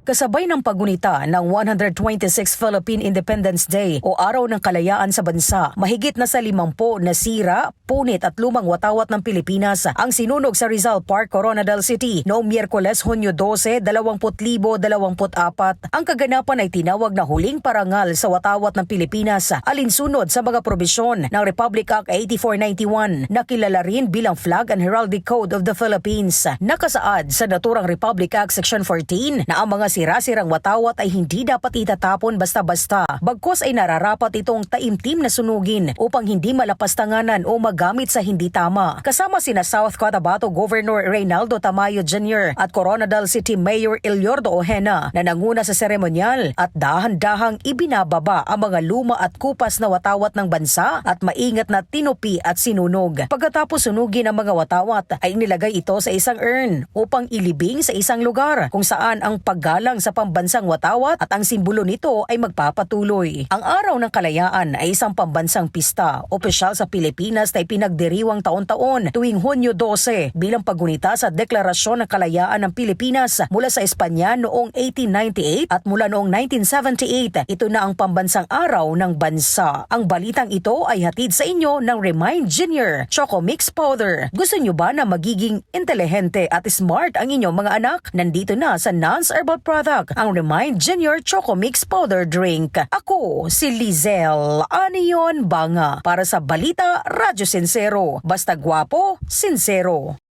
Kasabay ng pagunita ng 126 Philippine Independence Day o Araw ng Kalayaan sa Bansa, mahigit na sa limampo na sira, punit at lumang watawat ng Pilipinas ang sinunog sa Rizal Park, Coronadal City noong Miyerkules, Hunyo 12, 2024. Ang kaganapan ay tinawag na huling parangal sa watawat ng Pilipinas alinsunod sa mga probisyon ng Republic Act 8491 na kilala rin bilang Flag and Heraldic Code of the Philippines. Nakasaad sa naturang Republic Act Section 14 na ang mga sira-sirang watawat ay hindi dapat itatapon basta-basta. Bagkos ay nararapat itong taimtim na sunugin upang hindi malapastanganan o magamit sa hindi tama. Kasama sina South Cotabato Governor Reynaldo Tamayo Jr. at Coronadal City Mayor Eliordo Ojena na nanguna sa seremonyal at dahan-dahang ibinababa ang mga luma at kupas na watawat ng bansa at maingat na tinupi at sinunog. Pagkatapos sunugin ang mga watawat ay nilagay ito sa isang urn upang ilibing sa isang lugar kung saan ang paggalang sa pambansang watawat at ang simbolo nito ay magpapatuloy. Ang Araw ng Kalayaan ay isang pambansang pista, opisyal sa Pilipinas na ipinagdiriwang taon-taon tuwing Hunyo 12 bilang pagunita sa Deklarasyon ng Kalayaan ng Pilipinas mula sa Espanya noong 1898 at mula noong 1978. Ito na ang pambansang araw ng bansa. Ang balitang ito ay hatid sa inyo ng Remind Junior Choco Mix Powder. Gusto nyo ba na magiging intelihente at smart ang inyong mga anak? Nandito na sa Nance Herbal Product, ang Remind Junior Choco Mix Powder Drink. Ako, si Lizelle Anion Banga para sa Balita Radyo Sincero. Basta gwapo, sincero.